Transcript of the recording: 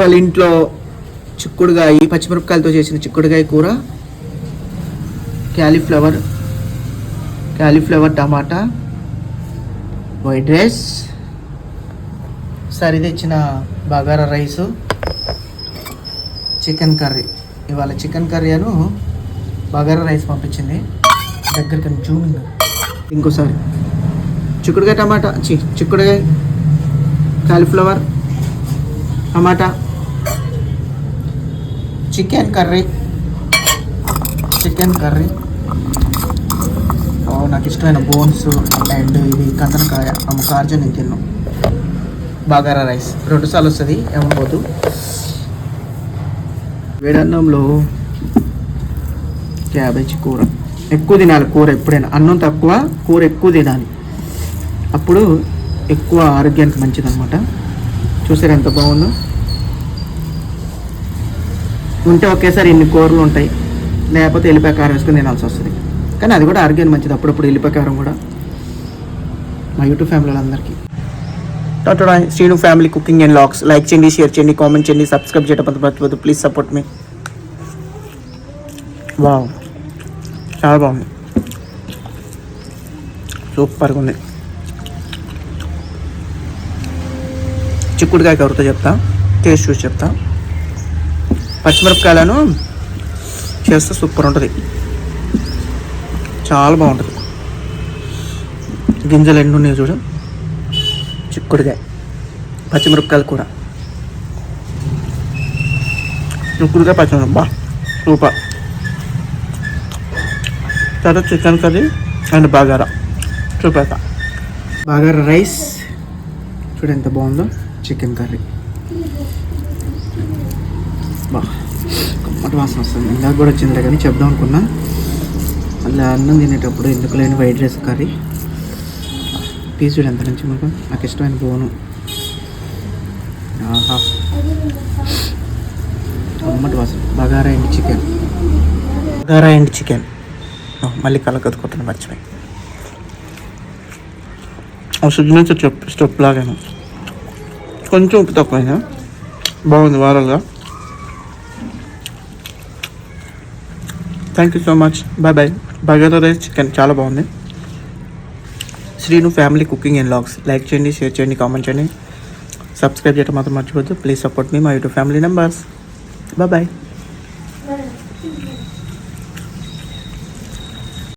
వాళ్ళ ఇంట్లో చిక్కుడుగాయ పచ్చిమిరపకాయలతో చేసిన చిక్కుడుగాయ కూర క్యాలీఫ్లవర్ క్యాలీఫ్లవర్ టమాటా వైట్ రైస్ సరి తెచ్చిన బగారా రైసు చికెన్ కర్రీ. ఇవాళ చికెన్ కర్రీ అను బగారా రైస్ పంపించింది. దగ్గరికి జూమింగ్ ఇంకోసారి. చిక్కుడుకాయ టమాటా చి చిక్కుడుకాయ కాలీఫ్లవర్ టమాటా. Chicken curry. Chicken curry. నాకు ఇష్టమైన బోన్స్ అండ్ ఇది కందనకాయ. ఆమె నేను తిన్నాను బగారా రైస్? రెండు సార్లు వస్తుంది ఏమపోదు వేడన్నంలో క్యాబేజ్ కూర. ఎక్కువ తినాలి కూర ఎప్పుడైనా. అన్నం తక్కువ కూర ఎక్కువ తినాలి. అప్పుడు ఎక్కువ ఆరోగ్యానికి మంచిది అనమాట చూసారు ఎంత బాగుందో? ఉంటే ఒకేసారి ఇన్ని కూరలు ఉంటాయి? లేకపోతే ఎల్లిపాయ కారం వేసుకుని తినాల్సి వస్తుంది. కానీ అది కూడా ఆరోగ్యానికి మంచిది. అప్పుడప్పుడు ఎల్లిపాయ కారం కూడా. మా యూట్యూబ్ ఫ్యామిలీ వాళ్ళందరికీ. Doctor Srinu family cooking and vlogs. Like చేయండి షేర్ చేయండి కామెంట్ చేయండి సబ్స్క్రైబ్ చేయడం మాత్రం మర్చిపోద్దు ప్లీజ్ సపోర్ట్ మీ. వావ్. చాలా బాగుంది. సూపర్గా ఉంది. చిక్కుడుకాయ కవరితో చెప్తా టేస్ట్ చూసి చెప్తా. పచ్చిమిరపకాయలను చేస్తే సూపర్ ఉంటుంది. చాలా బాగుంటుంది. గింజలు ఎన్ని ఉన్నాయి చూడు? చిక్కుడుకాయ పచ్చిమిరపకాయలు కూర చిక్కుడుగా పచ్చిమిరప బా సూపర్. తర్వాత చికెన్ కర్రీ అండ్ బాగారా. చూపెడతా. బాగారా రైస్? చూడు ఎంత బాగుందో చికెన్ కర్రీ. బా కమ్మటి వాసన వస్తుంది. ఇందాక కూడా వచ్చిందిలే కానీ చెప్దాం అనుకున్నా. మళ్ళీ అన్నం తినేటప్పుడు ఎందుకు లేని వైట్ రైస్ కర్రీ? పీస్ చూడు ఎంత నుంచి మాకు నాకు ఇష్టమైన బోను. ఆహా. కమ్మటి వాసన. Bagara and chicken. Bagara and chicken. మళ్ళీ కలకత్తుకుంటాను మర్చిపోయి సిగ్నేచర్ చెప్ స్టెప్ లాగాను? కొంచెం ఉప్పు తక్కువైనా బాగుంది వారల్గా thank you so much bye bye bagara rice chicken చాలా బాగుంది. Srinu family cooking and vlogs like చేయండి షేర్ చేయండి కామెంట్ చేయండి. సబ్స్క్రైబ్ చేయడం మాత్రం మర్చిపోద్దు ప్లీజ్ సపోర్ట్ మీ మా YouTube family members bye bye